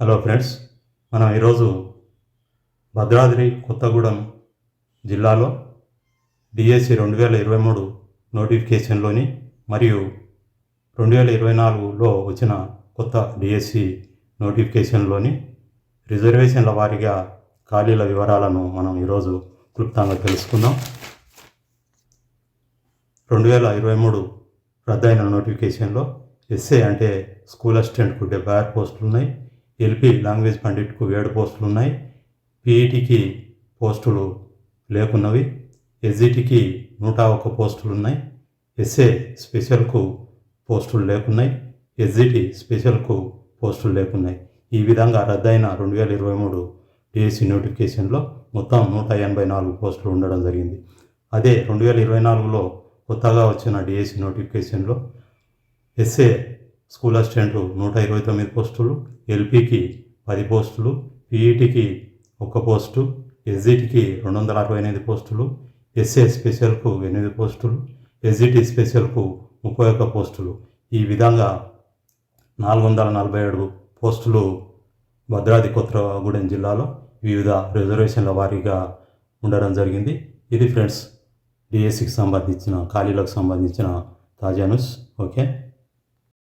Hello friends మనం ఈరోజు భద్రాద్రి కొత్తగూడెం జిల్లాలో డిఎస్సి రెండు వేల ఇరవై మూడు నోటిఫికేషన్లోని మరియు రెండు వేల ఇరవై నాలుగులో వచ్చిన కొత్త డిఎస్సి నోటిఫికేషన్లోని రిజర్వేషన్ల వారీగా ఖాళీల వివరాలను మనం ఈరోజు క్లుప్తంగా తెలుసుకుందాం. రెండు వేల ఇరవై మూడు రద్దయిన నోటిఫికేషన్లో ఎస్ఏ అంటే స్కూల్ అసిస్టెంట్కు డెబ్బై ఆరు పోస్టులు ఉన్నాయి ఎల్పి లాంగ్వేజ్ పండిట్కు ఏడు పోస్టులు ఉన్నాయి. పిఈటికి పోస్టులు లేకున్నవి. ఎస్జిటికి నూట ఒక్క పోస్టులు ఉన్నాయి. ఎస్ఏ స్పెషల్కు పోస్టులు లేకున్నాయి. ఎస్జిటి స్పెషల్కు పోస్టులు లేకున్నాయి. ఈ విధంగా రద్దయిన రెండు వేల ఇరవై మూడు డిఎస్సి నోటిఫికేషన్లో మొత్తం నూట ఎనభై నాలుగు పోస్టులు ఉండడం జరిగింది. అదే రెండు వేల ఇరవై నాలుగులో కొత్తగా వచ్చిన డిఎస్సి నోటిఫికేషన్లో ఎస్ఏ స్కూల్ అసిస్టెంట్లు నూట ఇరవై తొమ్మిది పోస్టులు ఎల్పికి పది పోస్టులు పీఈటీకి ఒక పోస్టు ఎస్జిటికి రెండు వందల అరవై ఎనిమిది పోస్టులు ఎస్ఏ స్పెషల్కు ఎనిమిది పోస్టులు ఎస్జిటి స్పెషల్కు ముప్పై ఒక్క పోస్టులు. ఈ విధంగా నాలుగు వందల నలభై ఏడు పోస్టులు భద్రాద్రి కొత్తగూడెం జిల్లాలో వివిధ రిజర్వేషన్ల వారీగా ఉండడం జరిగింది. ఇది ఫ్రెండ్స్ డిఎస్సికి సంబంధించిన ఖాళీలకు సంబంధించిన తాజా న్యూస్. ఓకే.